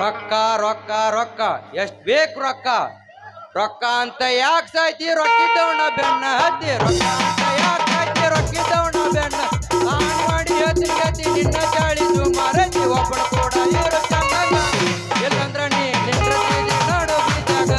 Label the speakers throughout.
Speaker 1: ರೊಕ್ಕ ರೊಕ್ಕ ರೊಕ್ಕ. ಎಷ್ಟ್ ಬೇಕು ರೊಕ್ಕ. ರೊಕ್ಕ ಅಂತ ಯಾಕೆ ಸಾಯ್ತಿ? ರೊಕ್ಕಿದ್ದವನ ಬೆನ್ನ ಹತ್ತಿ. ರೊಕ್ಕ ಅಂತ ಯಾಕೆ ಸಾಯ್ತಿ? ರೊಕ್ಕಿದ್ದವನ ಬೆನ್ನ. ಆನ್ ಮಾಡಿ ಎತ್ತಿ ಎತ್ತಿ ನಿನ್ನ ಚಾಳಿಸು ಮರತಿ ಒಬ್ಬಳು ಕೂಡ ಇರು ಚಂದಾಗ ಇಲ್ಲಂದ್ರ ನೀ ನಿಂದ್ರತೀನಿ ನೋಡು ಬಿದ್ದಾಗ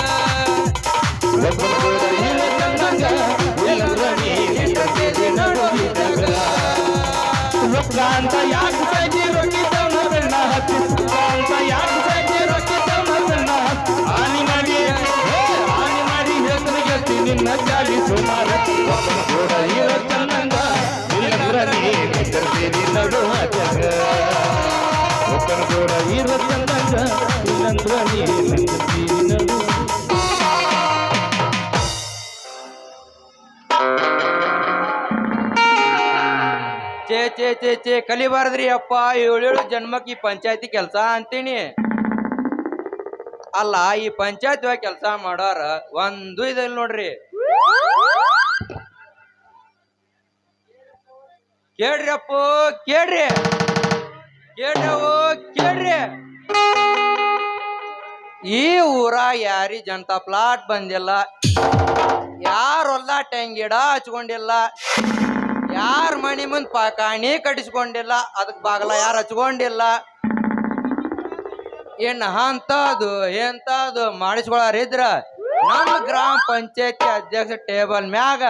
Speaker 1: ಚೇ ಚೇ ಕಲಿಬಾರದ್ರಿ ಅಪ್ಪ, ಏಳೇಳು ಜನ್ಮಕ್ಕೆ ಈ ಪಂಚಾಯತಿ ಕೆಲಸ ಅಂತೀನಿ. ಅಲ್ಲ, ಈ ಪಂಚಾಯತ್ ಕೆಲಸ ಮಾಡೋರ ಒಂದು ಇದಿಲ್ಲ ನೋಡ್ರಿ. ಕೇಳ್ರಿ ಅಪ್ಪು, ಕೇಳ್ರಿ. ಕೇಳ್ರವು ಕೇಳ್ರಿ. ಈ ಊರ ಯಾರಿ ಜನತಾ ಪ್ಲಾಟ್ ಬಂದಿಲ್ಲ? ಯಾರು ಹೊಲ ಟೆಂಗಿಡ ಹಚ್ಕೊಂಡಿಲ್ಲ? ಯಾರ ಮಣಿ ಮುಂದ್ ಪಾಕಾಣಿ ಕಟ್ಟಿಸ್ಕೊಂಡಿಲ್ಲ ಅದಕ್ಕೆ ಬಾಗಲ ಯಾರು ಹಚ್ಕೊಂಡಿಲ್ಲ? ಏನ್ ಅಂತದು ಎಂತದು ಮಾಡಿಸ್ಕೊಳಾರಿದ್ರ ನಮ್ಮ ಗ್ರಾಮ ಪಂಚಾಯತಿ ಅಧ್ಯಕ್ಷ ಟೇಬಲ್ ಮ್ಯಾಗ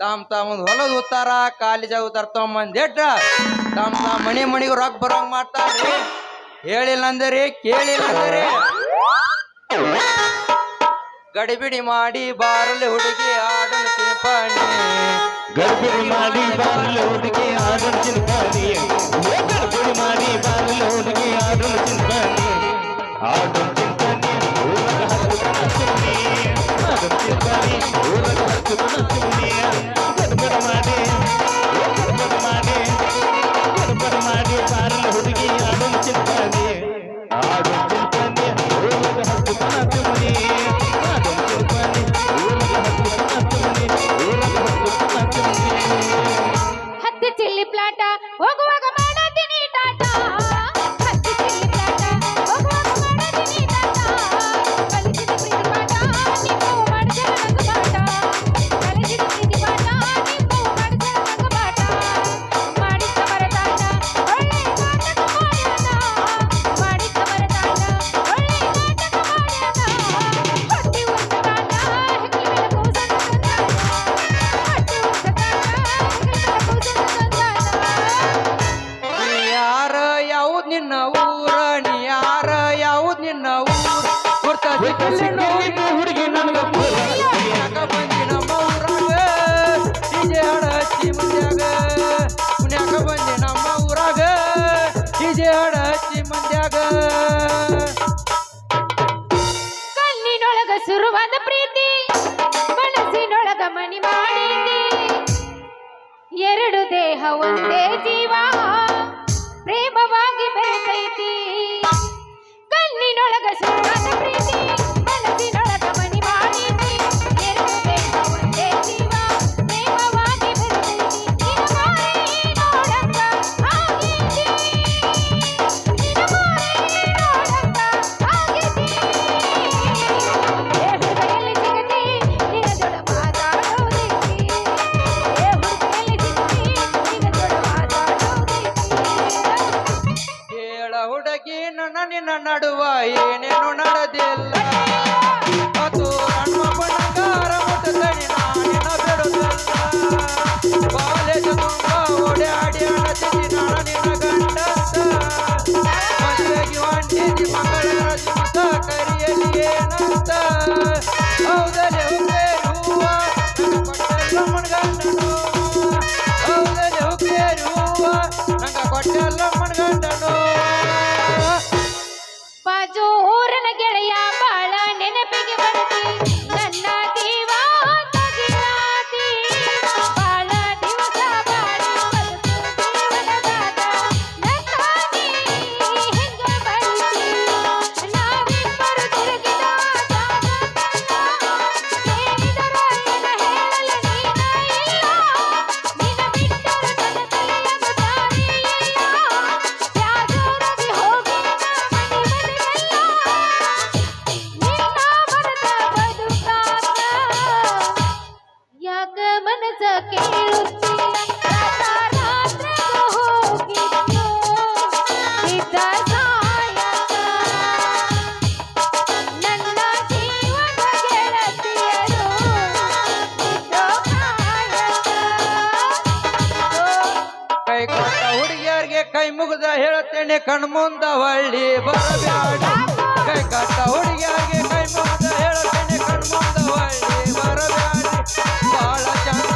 Speaker 1: ತಮ್ಮ ತಮ್ಮ ಹೊಲದ ಉತ್ತಾರ ಖಾಲಿ ಜಾಗ ಉತ್ತಾರ ತಗೊಂಬಂದ್ ಇಟ್ರ ತಮ್ಮ ತಮ್ಮ ಮನಿ ಮನಿಗೆ ರೊಕ್ಕ ಬರೋಂಗ್ ಮಾಡ್ತಾರ್ರಿ. ಹೇಳಿಲ್ಲ ಅಂದರಿ ಕೇಳಿಲ್ಲ ಅಂದರಿ ಗಡಿಬಿಡಿ ಮಾಡಿ ಬಾರಲಿ ಹುಡುಗಿ ಆಡಲು ತಿನ್ಪಾಣಿ
Speaker 2: ಗರ್ಭಿಣಿ ಮಾಡಿ ಬಾರಲು ಹುಡುಗಿ ಆಡಲು ಚಿಂತಾನಿ
Speaker 1: ಮಂದ್ಯಾಗ
Speaker 3: ಕಣ್ಣಿನೊಳಗ ಸುರುವಾದ ಪ್ರೀತಿ ಮನಸ್ಸಿನೊಳಗ ಮನಿ ಮಾಡಿದಿ ಎರಡು ದೇಹ ಒಂದೇ ಜೀವ ಪ್ರೇಮವಾಗಿ
Speaker 1: ನಡುವ ಏನೇನು ನಡೆದಿಲ್ಲ.
Speaker 3: ಕೈ ಮುಗಿದ
Speaker 1: ಹೇಳ್ತೇನೆ ಕಣ್ಮುಂದ ಹೊಳ್ಳಿ ಬರಬೇಡ ಕೈ ಕಟ್ಟ ಹುಡುಗಿಯಾಗಿ ಕೈ ಮುಗಿದ ಹೇಳ್ತೇನೆ ಕಣ್ಮುಂದ ಹೊಳ್ಳಿ ಬರಬೇಡ ಬಹಳ
Speaker 3: ಚಂದ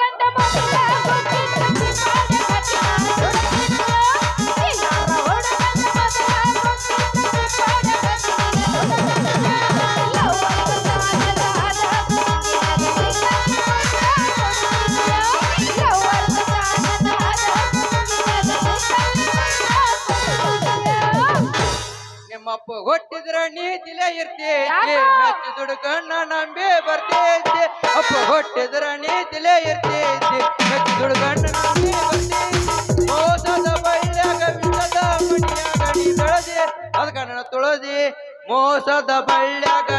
Speaker 1: ಮೆಚ್ಚಿ ದುಡ್ಕಣ್ಣ ನಂಬಿ ಬರ್ತೈತಿ ಅಪ್ಪ ಹೊಟ್ಟಿದ್ರ ನೀತಿಲೇ ಇರ್ತೈತಿ ಮೆಚ್ಚಿ ದುಡ್ಕಣ್ಣ ನಂಬಿ ಬರ್ತೈತಿ ಮೋಸದ ಬಳ್ಳಿಯಾಗ ಬಿದ್ದದ ಮಣಿಯಾಗ ನೀ ಬೆಳದಿ. ಮೋಸದ ಬಳ್ಳ್ಯಾಗ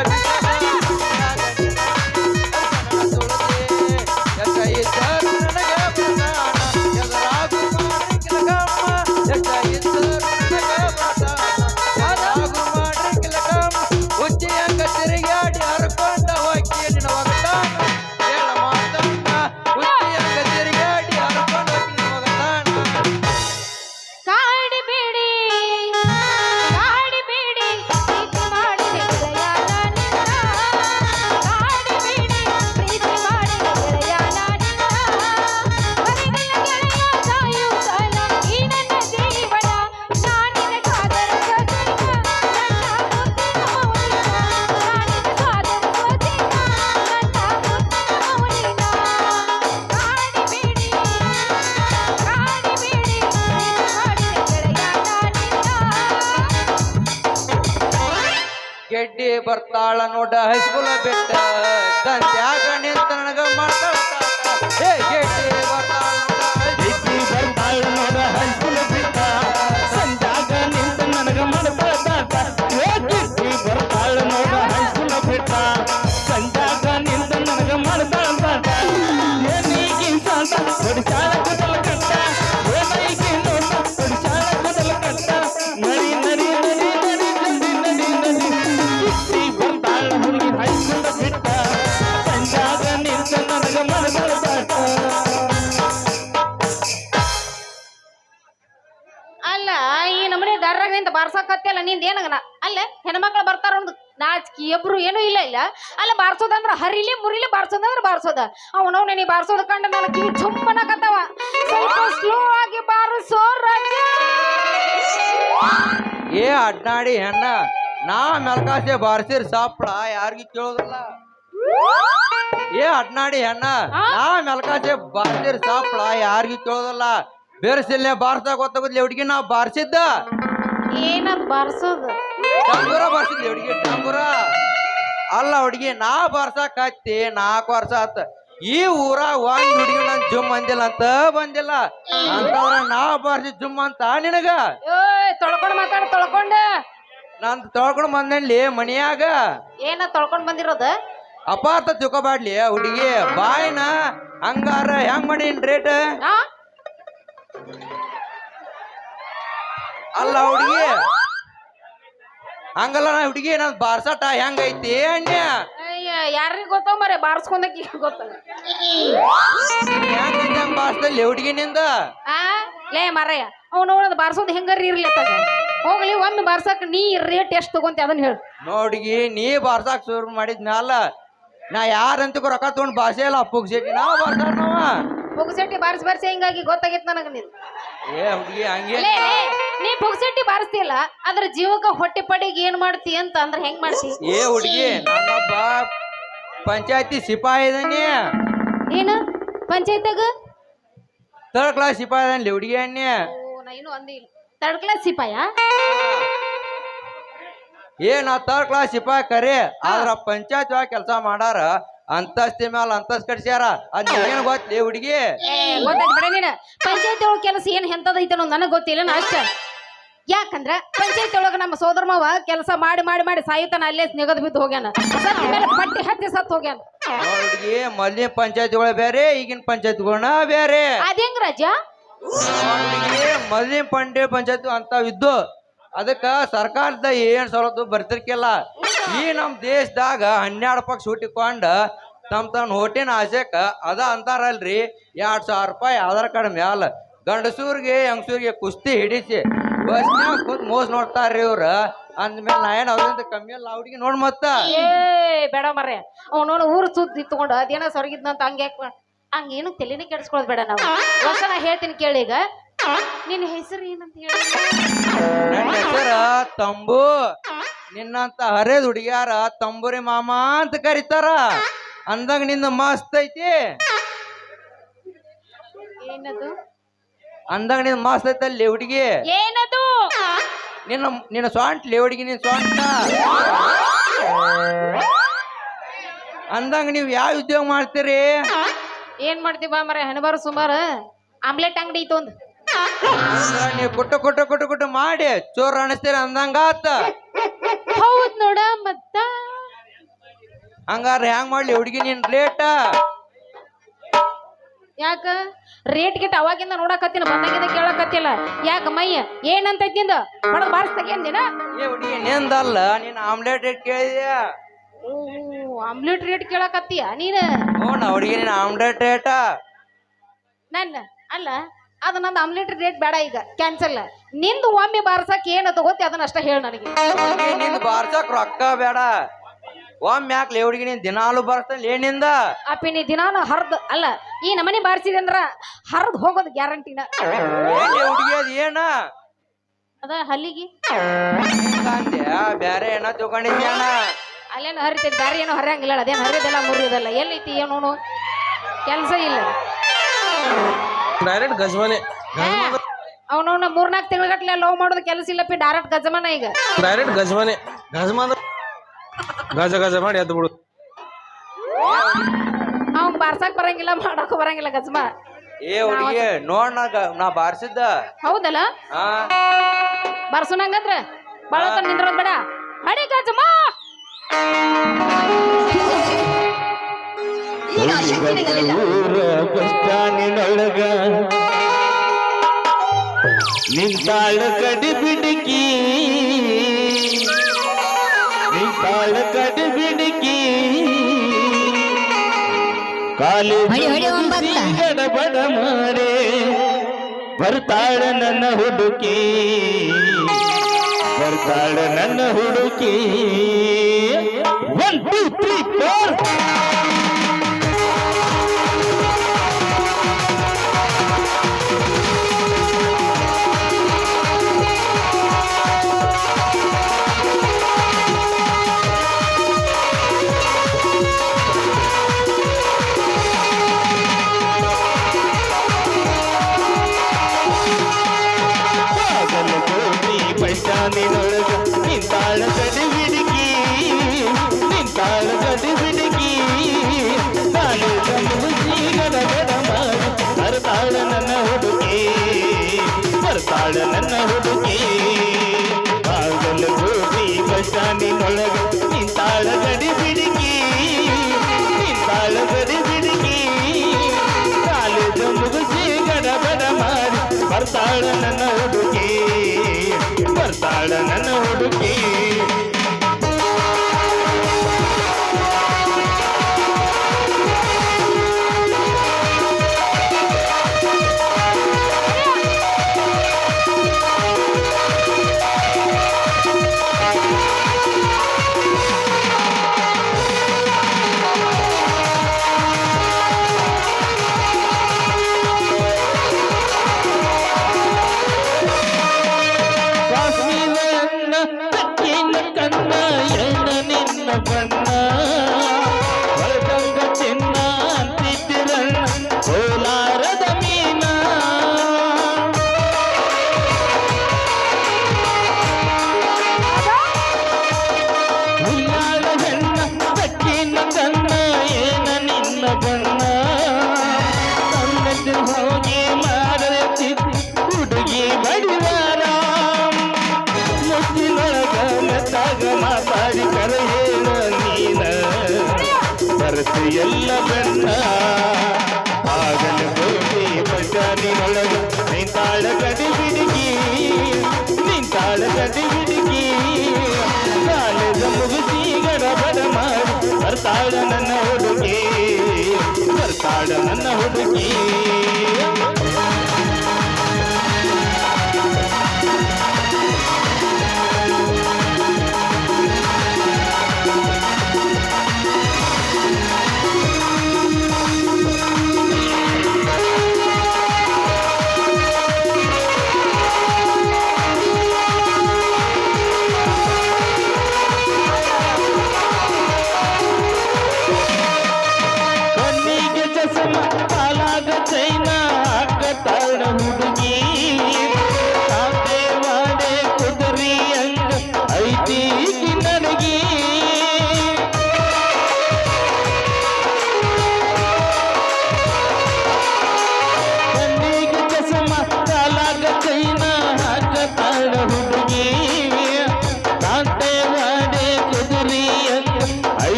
Speaker 1: ಬರ್ತಾಳ ನೋಡ ಹೈಸ್ಕೂಲ ಬಿಟ್ಟ ತಂದ್ಯಾಗ ನಿಂತ ನನಗ ಮಾಡ್ತಾಳ
Speaker 3: ಬಾರ್ಸೋದ ಅವನವ್ ನೆನಿ ಬಾರಿಸೋದ ಕಂಡ ನನ್ನ ಕಿವಿ ಚುಮ್ಮನಕತ್ತವ ಸ್ವಲ್ಪ ಸ್ಲೋ ಆಗಿ ಬಾರಿಸೋ ರಾಜ
Speaker 1: ಏ ಅಡ್ನಾಡಿ ಹೆಣ್ಣ ನಾ ಮೆಲ್ಕಾಸೆ ಬಾರಿಸಿರ್ ಸಾಪ್ಳ ಯಾರಿಗೂ ಕೇಳೋದಿಲ್ಲ? ಏ ಅಡ್ನಾಡಿ ಹೆಣ್ಣ ನಾ ಮೆಲ್ಕಾಸೆ ಬಾರಿಸಿರ್ ಸಾಪ್ಳ ಯಾರಿಗೂ ಕೇಳೋದಿಲ್ಲ? ಬೇರ್ಸಿಲ್ಲೆ ಬಾರ್ಸ ಗೊತ್ತಾಗುದಿಲ್ಲ ಹುಡುಗಿ ನಾ ಬಾರಿಸಿದ್ದ?
Speaker 3: ಏನದ್ ಬಾರಿಸೋದು?
Speaker 1: ಡಂಗುರ ಬಾರ್ಸಿದ್ಲಿ ಹುಡುಗಿ ಡಂಗುರ. ಅಲ್ಲ ಹುಡುಗಿ ನಾ ಬಾರ್ಸಕ್ ಹತ್ತಿ ನಾಲ್ಕು ವರ್ಷ ಆತ. ಈ ಊರಾಗ ಒಂದ್ ಹುಡುಗಿ ನನ್ ಜುಮ್ ಅಂದಿಲ್ಲ ಅಂತ ಬಂದಿಲ್ಲ. ಅಂತಂದ್ರ ನಾ ಬಾರ್ಸಿ ಜುಮ್ ಅಂತ ನಿನಗ?
Speaker 3: ತೊಳ್ಕೊಂಡ್ ಮಾತಾಡ ತೊಳ್ಕೊಂಡ.
Speaker 1: ನಂದ್ ತೊಳ್ಕೊಂಡ್ ಬಂದಲ್ಲಿ ಮನಿಯಾಗ?
Speaker 3: ಏನ ತೊಳ್ಕೊಂಡ್ ಬಂದಿರೋದ?
Speaker 1: ಅಪಾರ್ಥ ಬಾಡ್ಲಿ ಹುಡುಗಿ ಬಾಯ್ನ ಹಂಗಾರ ಹೆಂಗ್ ಮಾಡೀನ್ ರೇಟ್? ಅಲ್ಲ ಹುಡುಗಿ ಹಂಗಲ್ಲ ನಾ ಹುಡುಗಿ ನನ್ ಬಾರ್ಸಾಟ ಹೆಂಗೈತಿ ಅಣ್ಣ?
Speaker 3: ಯಾರಿಗ್ ಗೊತ್ತಾವ ಮರೆ ಬಾರ್ಸ್ಕೊಂಡಕ್ಕೆ ಗೊತ್ತ
Speaker 1: ಹೆಂಗ್ ಹೆಂಗ್ ಬಾರ್ಸ್ದಲ್ಲಿ ಹುಡುಗಿನಿಂದ?
Speaker 3: ಆ? ಲೇ ಮರಯ್ಯ ಅವ್ನು ನೋಡೋದು ಬಾರ್ಸೋದು ಹೆಂಗಾರ ಇರ್ಲಿ ತಗ. ಹೋಗ್ಲಿ ಒಂದು ಬಾರ್ಸಕ್ ನೀ ರೇಟ್ ಎಷ್ಟು ತಗೊಂತಿ ಅದನ್ನ ಹೇಳು.
Speaker 1: ನೋಡ್ಗಿ ನೀ ಬಾರ್ಸಾಕ್ ಶುರು ಮಾಡಿದ್ ಮ್ಯಾಲ ನಾ ಯಾರಂತ ರೊಕ್ಕ ತಗೊಂಡ್ ಬಾರ್ಸೇ ಇಲ್ಲ ಪುಗ್ಸೆಟ್ಟಿ. ಸೇಟಿ ನಾವ್ ಬಾರ್ಸಾರ ನಾವ.
Speaker 3: ಪುಗ್ಸೆಟ್ಟಿ ಬಾರಿಸಿ ಬಾರಿಸಿ ಹಿಂಗಾಗಿ ಗೊತ್ತಾಗಿತ್ತು ನನಗೆ ನೀನು
Speaker 1: ಏ ಹುಡುಗಿ ಹಂಗೆ
Speaker 3: ಪುಗ್ಸೆಟ್ಟಿ ಬಾರಿಸ್ತಿಲ್ಲ ಅದ್ರ ಜೀವಕ್ಕ ಹೊಟ್ಟೆ ಪಡಿಗೆ ಏನ್ ಮಾಡ್ತಿ ಅಂತ ಅಂದ್ರೆ ಹೆಂಗ್ ಮಾಡ್ತಿ?
Speaker 1: ಏ ಹುಡುಗಿ ನಾನೊಬ್ಬ ಪಂಚಾಯತಿ ಸಿಪಾಯಿ ಇದನಿ
Speaker 3: ಏನ? ಪಂಚಾಯತ್ಯಾಗ?
Speaker 1: ತರ್ಡ್ ಕ್ಲಾಸ್ ಸಿಪಾಯಿ ಇದನ್ಲಿ ಹುಡುಗಿ ಅಣ್ಣ
Speaker 3: ಓ ನಾ ಇನ್ನೂ ಅಂದಿಲ್ಲ ತರ್ಡ್ ಕ್ಲಾಸ್ ಸಿಪಾಯ?
Speaker 1: ಏ ನಾ ತರ್ಡ್ ಕ್ಲಾಸ್ ಸಿಪಾಯಿ ಕರೆ ಆದ್ರ ಪಂಚಾಯತ್ ಒಳಗ ಕೆಲಸ ಮಾಡಾರ ಅಂತಸ್ತಿ ಮ್ಯಾಲ ಅಂತಸ್ ಕಟ್ಸ್ಯಾರ. ಅದ್ ಏನ್ ಗೊತ್ತಿ ಹುಡುಗಿ?
Speaker 3: ಪಂಚಾಯತ್ ನೀನು. ಪಂಚಾಯತಿ ಒಳಗೆ ಕೆಲಸ ಏನ್ ಹೆಂತದೈತೆ ನನಗೆ ಗೊತ್ತಿಲ್ಲ ನಾ ಅಷ್ಟೇ. ಯಾಕಂದ್ರ ಪಂಚಾಯತ್ ಒಳಗ ನಮ್ಮ ಸೋದರ ಮಾವ ಕೆಲಸ ಮಾಡಿ ಮಾಡಿ ಮಾಡಿ ಸಾಯುತ್ತಾನ ಅಲ್ಲೇ ನಿಗದ್ ಬಿದ್ದು ಹೋಗ್ಯಾನ. ಸತ್ತ ಮೇಲೆ ಬಟ್ಟೆ ಹತ್ತಿ ಸತ್ ಹೋಗ್ಯಾನ.
Speaker 1: ಹುಡುಗಿ ಮೊದ್ಲಿನ ಪಂಚಾಯತಿಗಳು ಬೇರೆ ಈಗಿನ ಪಂಚಾಯತ್ಗಳನ್ನ ಬೇರೆ
Speaker 3: ಅದೇಂಗ್ ರಾಜ
Speaker 1: ಹುಡುಗಿ ಮೊದ್ಲಿನ ಪಂಡೆ ಪಂಚಾಯತ್ ಅಂತ ಇದ್ದು ಅದಕ್ಕ ಸರ್ಕಾರದ ಏನ್ ಸವಲತ್ತು ಬರ್ತಿರ್ಕಿಲ್ಲ. ಈ ನಮ್ ದೇಶದಾಗ ಹನ್ನೆರಡು ಪಕ್ಷ ಹುಟ್ಟಿಕೊಂಡ ತಮ್ ತನ್ನ ಹೋಟಿನ ಆಸೆಕ ಅದ ಅಂತಾರಲ್ರಿ ಎರಡ್ ಸಾವಿರ ರೂಪಾಯಿ ಆಧಾರ್ ಕಾರ್ಡ್ ಮ್ಯಾಲ ಗಂಡಸೂರ್ಗೆ ಹೆಂಗಸೂರ್ಗೆ ಕುಸ್ತಿ ಹಿಡಿಸಿ ಬಸ್ನ್ಯಾಗ ಕುಂತ್ ಮೋಸ್ ನೋಡ್ತಾರ್ರಿ ಇವ್ರ. ಅಂದ್ಮೇಲೆ ನಾ ಏನ್ ಅವ್ರಿಂದ ಕಮ್ಮಿ ಅಲ್ಲ ಅವ್ರಿಗೆ ನೋಡ್ ಮತ್ತ.
Speaker 3: ಏ ಬೇಡ ಮರ್ರೆ. ಅವನವನು ಊರು ಸುದ್ದಿ ತಗೊಂಡು ಅದೇನೋ ಸೊರಗಿದ್ನಂತ ಹಂಗೆ ಹಂಗ ಏನು ತಲೆನೇ ಕೆಡ್ಸ್ಕೊಳದ್ ಬೇಡ ನಾವು. ವರ್ಷ ನಾ ಹೇಳ್ತೀನಿ ಕೇಳೀಗ ನಿನ್ನ ಹೆಸರು ಏನಂತ ಹೇಳಿ?
Speaker 1: ನನ್ನ ಹೆಸರ ತಂಬು. ನಿನ್ನಂತ ಹರೇದ್ ಹುಡುಗ್ಯಾರ ತಂಬುರಿ ಮಾಮ ಅಂತ ಕರೀತಾರ. ಅಂದಂಗ ನಿನ್ನ ಮಸ್ತ್ ಐತಿ.
Speaker 3: ಏನದು?
Speaker 1: ಅಂದಂಗ ನಿನ್ ಮಸ್ತ್ ಐತಲ್ಲಿ ಹುಡುಗಿ
Speaker 3: ಏನದು?
Speaker 1: ನಿನ್ನ ನಿನ್ನ ಸ್ವಂಟ್ಲಿ ಹುಡುಗಿ ನಿನ್ ಸೊಂಟ ಅಂದಂಗ ನೀವು ಯಾವ ಉದ್ಯೋಗ ಮಾಡ್ತೀರಿ?
Speaker 3: ಏನ್ ಮಾಡ್ತೀವ ಮರ ಹೆಣಬಾರು ಸುಮಾರು. ಆಮ್ಲೆಟ್ ಅಂಗಡಿ ಇತ್ತು ಒಂದು.
Speaker 1: ನೀವ್ ಕುಟ್ಟು ಕುಟ್ಟು ಕುಟ್ಟು ಕುಟ್ಟು ಮಾಡಿ ಚೋರ್ ಅನಿಸ್ತೀರಿ ಅಂದಂಗ ಆತ.
Speaker 3: ಹೌದ್ ನೋಡ ಮತ್ತ.
Speaker 1: ಹಂಗಾರ ಹ್ಯಾಂಗ್ ಮಾಡ್ಲಿ ಹುಡುಗಿ ನಿನ್ ರೇಟ
Speaker 3: ಯಾಕ? ರೇಟ್ ಗಿಟ್ ಅವಾಗಿಂದ ನೋಡಕತ್ತಿನ ಬಂದಾಗಿಂದ ಕೇಳಕತ್ತಿಲ್ಲ. ಯಾಕ ಮಯ್ಯ ಏನಂತ ನಿಂದ ಬಾರಿಸ್ ತೆಗಿಯಂದಿನ
Speaker 1: ಏ ನಿಂದಲ್ಲ ನೀನ್ ಆಮ್ಲೆಟ್ ರೇಟ್ ಕೇಳಿದ್ಯಾ?
Speaker 3: ಓ ಆಮ್ಲೆಟ್ ರೇಟ್ ಕೇಳಕತ್ತೀಯ ನೀನು?
Speaker 1: ಹ್ಞೂ ಹುಡುಗಿ ನೀನ್ ಆಮ್ಲೆಟ್ ರೇಟ
Speaker 3: ನನ್ನ ಅಲ್ಲ ಅದು ನಂದು ಆಮ್ಲೆಟ್ ರೇಟ್ ಬೇಡ ಈಗ ಕ್ಯಾನ್ಸಲ್ ನಿಂದು ಒಮ್ಮೆ ಬಾರ್ಸಕ್ ಏನು ತಗೋತಿ ಅದನ್ನ ಅಷ್ಟ ಹೇಳ ನನಗೆ.
Speaker 1: ನಿಂದ ಬಾರ್ಸಕ್ ರೊಕ್ಕ ಬೇಡ. ಒಮ್ಮೆ ಯಾಕ್ಲೆ ಹುಡುಗಿ ನೀನ್ ದಿನಾಲು ಬರ್ತಾನೆ ಏನಿಂದ
Speaker 3: ಅಪ್ಪಿ ನೀ ದಿನಾನು ಹರ್ದ್ ಅಲ್ಲ ಈ ನಮನಿ ಬಾರ್ಸಿದೆ ಅಂದ್ರ ಹರ್ದ್ ಹೋಗೋದು ಗ್ಯಾರಂಟಿನ.
Speaker 1: ಏನ್ ಹುಡುಗಿ ಅದ ಏನ?
Speaker 3: ಅದ ಹಲ್ಲಿಗಿ.
Speaker 1: ಬ್ಯಾರೆ ಏನ ತಿಳ್ಕೊಂಡಿದ್ಯಾನ
Speaker 3: ಅಲ್ಲೇನು ಹರಿತೈತಿ ಬ್ಯಾರೆ ಏನೋ ಹರಿಯಂಗಿಲ್ಲ ಅದೇನು ಹರಿಯೋದಿಲ್ಲ ಮುರಿಯೋದಲ್ಲ ಎಲ್ಲೈತಿ ಏನೋನು ಕೆಲಸ ಇಲ್ಲ.
Speaker 2: ಡೈರೆಕ್ಟ್ ಗಜಮನೆ.
Speaker 3: ಅವನವನ ಮೂರ್ನಾಲ್ಕು ತಿಂಗಳಗಟ್ಲೆ ಲವ್ ಮಾಡೋದು ಕೆಲಸ ಇಲ್ಲಪ್ಪಿ ಡೈರೆಕ್ಟ್ ಗಜಮನ ಈಗ.
Speaker 2: ಡೈರೆಕ್ಟ್ ಗಜಮನೆ. ಗಜಮ ಗಜ ಗಜ ಮಾಡಿ ಎದ್ದು ಬಿಡು.
Speaker 3: ಅವ್ನ್ ಬಾರ್ಸಕ್ ಬರಂಗಿಲ್ಲ ಮಾಡಕ್ ಬರಂಗಿಲ್ಲ ಗಜಮ.
Speaker 1: ಏ ಹುಡುಗಿ ನೋಡ್ ನಾ ಗ- ನಾ ಬಾರ್ಸಿದ್ದ.
Speaker 3: ಹೌದಲ್ಲ?
Speaker 1: ಹಾ.
Speaker 3: ಬಾರ್ಸುನಂಗಂದ್ರ ಬಾಳ ನಿಂದ್ರೋದ್ ಬೇಡ. ಅಡಿ ಗಜಮ!
Speaker 2: ಊರ ನಿಂತಾಳ ಕಡಿ ಬಿಡುಕಿ. ನಿಂತಾಳ ಕಡು ಬಿಡುಕಿ ಕಾಲು ಗಡಬಡ ಮಾರೆ. ಬರ್ತಾಳ ನನ್ನ ಹುಡುಕಿ. ಬರ್ತಾಳ ನನ್ನ ಹುಡುಕಿ. ಒನ್ ಟೂ ತ್ರೀ ಫೋರ್ ಪೈಸಾನಿನೊಳಗ ಬರ್ತಾಳ ನನ್ನ ಹುಡುಗಿ ಬರ್ತಾಳ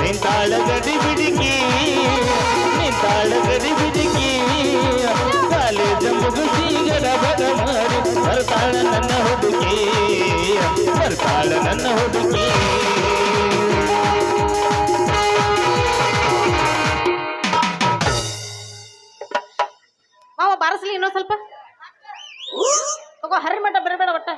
Speaker 2: ನಿಂತಾಳ ಗಡಿ ಬಿಡಿಗಿ ನಿಂತಾಳ ಗಡಿ ಬಿಡಿಕಿ ಕಾಲೇಜ ಮುಗಿಸಿ ಗಡಬಡ ಮಾಡಿ ಬರ್ತಾಳ ನನ್ನ ಹುಡುಗಿ ಬರ್ತಾಳ ನನ್ನ ಹುಡುಗಿ
Speaker 3: ಮಾವ, ಬಾರಸಲಿ ಇನ್ನೊಂದು ಸ್ವಲ್ಪ. ತಗೋ, ಹರಿ ಮಠ ಬರಬೇಡ ಒಟ್ಟ.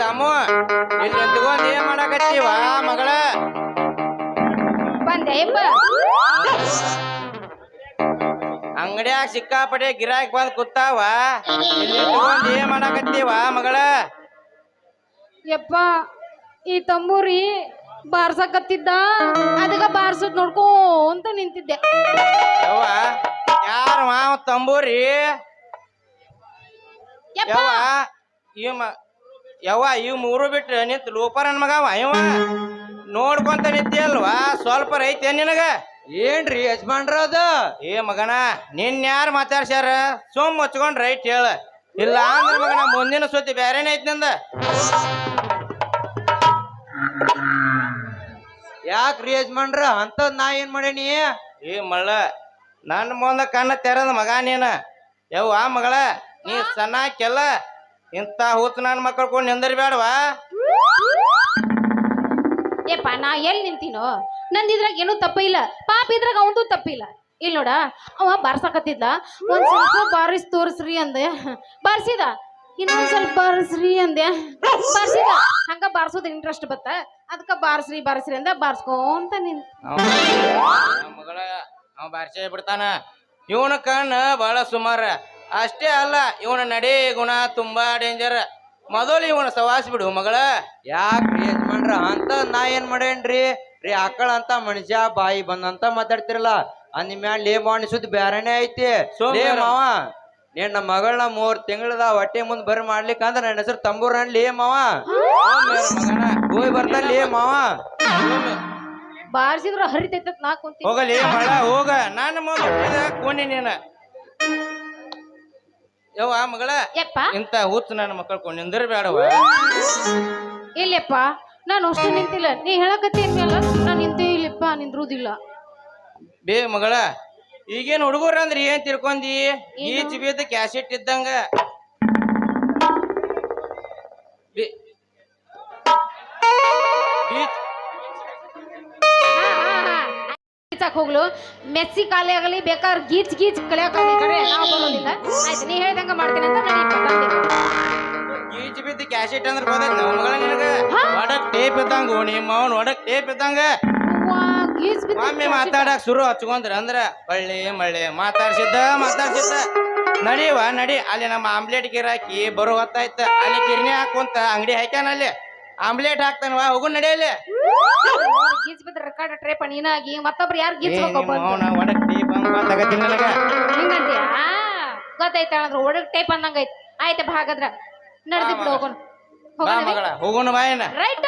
Speaker 4: ದಾಮು ಇಲ್ಲಿ ನಿಂತ್ಕೊಂಡು ಏನ್ ಮಾಡಕತ್ತೀವ ಮಗಳ?
Speaker 3: ಬಂದೆ ಯಪ್ಪ
Speaker 4: ಅಂಗಡ್ಯಾಗ ಸಿಕ್ಕಾಪಟ್ಟೆ ಗಿರಾಕ್ ಬಂದ್ ಕೂತಾವ ಇಲ್ಲಿ ನಿಂತ್ಕೊಂಡ್ ಏನ್ ಮಾಡಕತ್ತೀವ ಮಗಳ?
Speaker 3: ಯಪ್ಪ ಈ ತಂಬೂರಿ ಬಾರ್ಸಕತ್ತಿದ್ದ ಅದಕ್ಕ ಬಾರ್ಸೋದ್ ನೋಡ್ಕೊಂತ ನಿಂತಿದ್ದೆ.
Speaker 4: ಯವ್ವ ಯಾರ ಮಾವ ತಂಬೂರಿ? ಯವ್ವ ಮ ಯವ್ವ ಇವ್ ಮೂರು ಬಿಟ್ರೆ ನಿಂತ ಲೋಪರ ಮಗವ ಇವ ನೋಡ್ಕೊಂತ ನಿಂತಿಯಲ್ವಾ ಸ್ವಲ್ಪ ರೈತೆ ನಿನಗ?
Speaker 1: ಏನ್ರಿ ಯಜಮಾನ್ರ ಅದು?
Speaker 4: ಏ ಮಗನ ನಿನ್ ಯಾರು ಮಾತಾಡ್ಸ್ಯಾರ? ಸುಮ್ ಮುಚ್ಕೊಂಡ್ ರೈಟ್ ಹೇಳ. ಇಲ್ಲ ಅಂದ್ರ ಮಗನ ಮುಂದಿನ ಸುದ್ದಿ ಬ್ಯಾರೇನೆ ಐತಿ ನಿಂದ?
Speaker 1: ಯಾಕ್ರಿ ಯಜಮಾನ್ರ? ಅಂತದ್ ನಾ ಏನ್ ಮಾಡೇನಿ?
Speaker 4: ಏ ಮಳ್ಳ ನನ್ನ ಮುಂದ ಕಣ್ಣ ತೆರದ ಮಗ ನೀನ. ಯವ್ವ ಮಗಳ ನೀ ಸಣ್ಣಕ್ಕೆಲ್ಲ ಇಂಥ ಹೂತ್ ನನ್ನ ಮಕ್ಕಳು ಕೊಂಡು ನಿಂದರಿ ಬೇಡವಾ
Speaker 3: ಏಪ್ಪ ನಾ ಎಲ್ಲಿ ನಿಂತೀನೋ? ನಂದಿದ್ರಾಗ ಏನೂ ತಪ್ಪ ಇಲ್ಲ. ಪಾಪ ಇದ್ರಾಗ ಅವಂದು ತಪ್ಪಿಲ್ಲ ಇಲ್ಲಿ. ನೋಡ ಅವ ಬಾರ್ಸಕತ್ತಿದ್ದ ಒಂದ್ ಸ್ವಲ್ಪ ಬಾರಿಸ್ ತೋರಿಸ್ರಿ ಅಂದೆ. ಬಾರಿಸಿದ? ಇನ್ನೊಂದ್ ಸ್ವಲ್ಪ ಬಾರಿಸ್ರಿ ಅಂದೆ. ಬಾರಿಸಿದ? ಹಂಗ ಬಾರಿಸೋದ್ ಇಂಟ್ರೆಸ್ಟ್ ಬತ್ತ? ಅದಕ್ಕ ಬಾರಿಸ್ರಿ ಬಾರಿಸ್ರಿ ಅಂದ. ಬಾರಿಸ್ಕೋಂತ ನಿನ್
Speaker 4: ಮಗಳ ಅವ ಬಾರ್ಸೇ ಬಿಡ್ತಾನ. ಇವನ ಕಣ್ಣ ಬಹಳ ಸುಮಾರ. ಅಷ್ಟೇ ಅಲ್ಲ ಇವನ ನಡೆ ಗುಣ ತುಂಬಾ ಡೇಂಜರ್ ಮೊದಲು ಇವನ ಸವಾಸ ಬಿಡು ಮಗಳ.
Speaker 1: ಯಾಕೆ ಯಜಮಾನ್ರ? ಅಂತ ನಾ ಏನ್ ಮಾಡೇನ್ರಿ? ರೀ ಆಕಳ ಅಂತ ಮನುಷ್ಯ ಬಾಯಿ ಬಂದಂತ ಮಾತಾಡ್ತಿರಲ್ಲ. ಅಂದ್ ಮ್ಯಾಲ ಲೇ ಮಾಡಿಸುದ್ ಬೇರೆನೆ ಐತಿ. ಲೇ ಮಾವ ನೀನ್ ನಮ್ಮ ಮಗಳನ್ನ ಮೂರ್ ತಿಂಗಳದ ಹೊಟ್ಟೆ ಮುಂದ್ ಬರ್ ಮಾಡ್ಲಿಕ್ಕೆ ಅಂದ್ರ ನನ್ನ ಹೆಸರು ತಂಬೂರ್ ಲೇ ಮಾವ. ಹೋಗಿ ಬರ್ತಾನ ಲೇ ಮಾವ.
Speaker 3: ಬಾರ್ಸಿದ್ರ ಹರಿತೈತ ನಾ ಕುಂತ
Speaker 4: ಹೋಗಲಿ ಹೋಗ. ನಾನು ಮೊದಲ ಕೋಣಿ ನೀನ. ಯವ್ವ ಮಗಳ
Speaker 3: ಯಪ್ಪ.
Speaker 4: ಇಂತ ಹುಚ್ಚ ನನ್ನ ಮಕ್ಕಳು ಕೊಂಡು ನಿಂದ್ರ ಬೇಡವ
Speaker 3: ಇಲ್ಲಪ್ಪ ನಾನು ಅಷ್ಟು ನಿಂತಿಲ್ಲ. ನೀ ಹೇಳಕತ್ತಿ ಅಂದ್ಮೇಲ ನಾನು ನಿಂತೇ ಇಲ್ಲಪ್ಪ ನಿಂದ್ರುದಿಲ್ಲ
Speaker 4: ಬೇ ಮಗಳ ಈಗೇನ್ ಹುಡುಗರು ಅಂದ್ರೆ ಏನ್ ತಿಳ್ಕೊಂಡಿ? ಈ ಬಿದ್ದ ಕ್ಯಾಸೆಟ್ ಇದ್ದಂಗ. ಬಿ- ಬೀಚ್
Speaker 3: ಗೀಚಕ್ ಹೋಗ್ಲು. ಮೆಸ್ಸಿ ಖಾಲಿ ಆಗಲಿ ಬೇಕಾದ್ರೆ ಗೀಚ್ ಗೀಚ್ ಕಲಿಯಾಕಲಿ ಕಡೆ ನಾವು ಬರೋದಿಲ್ಲ ಆಯ್ತು ನೀ ಹೇಳ್ದಂಗ ಮಾಡ್ತೀನಿ ಅಂತ
Speaker 4: ಈಚ್ ಬಿದ್ದ ಕ್ಯಾಸೆಟ್ ಅಂದ್ರೆ ಗೊತ್ತೈತ್ ಮಗಳ ನಿನಗ ಒಡಕ್ ಟೇಪ್ ಇದ್ದಂಗ ನಿಮ್ಮ ಅವನ್ ಒಡಕ್ ಟೇಪ್ ಇದ್ದಂಗ.
Speaker 3: ಗೀಚ್
Speaker 4: ಒಮ್ಮೆ ಮಾತಾಡಕ್ ಶುರು ಹಚ್ಕೊಂಡ್ರ ಅಂದ್ರ ಬಳ್ಳಿ ಮಳ್ಳೆ ಮಾತಾಡ್ಸಿದ್ದ ಮಾತಾಡ್ಸಿದ್ದ. ನಡಿವ ನಡಿ. ಅಲ್ಲಿ ನಮ್ಮ ಆಮ್ಲೆಟ್ ಗಿರಾಕಿ ಬರೋ ಹೊತ್ತಾಯ್ತ. ಅಲ್ಲಿ ಕಿರ್ನಿ ಹಾಕೊಂತ ಅಂಗಡಿ ಹಾಕ್ಯಾನ ಅಲ್ಲಿ. ಆಮ್ಲೆಟ್ ಹಾಕ್ತಾನವ ಹೋಗು ನಡಿಯಲ್ಲಿ
Speaker 3: ಗೀಚ್ ಬಿದ್ರ ರೆಕಾರ್ಡ್ ಟ್ರೇಪ ನೀನಾಗಿ. ಮತ್ತೊಬ್ರು ಯಾರು
Speaker 4: ನನಗ.
Speaker 3: ಹಿಂಗಂತೀಯ? ಗೊತ್ತಾಯ್ತ ಅಂದ್ರೆ. ಒಳಗ್ ಟೈಪ್ ಅಂದಂಗೈತ್ ಆಯ್ತ. ಹಾಗಾದ್ರ. ನಡೆದಿ ಬಿಡು ಹೋಗೋಣ.
Speaker 4: ಬಾ ಹೋಗೋಣ
Speaker 3: ರೈಟ್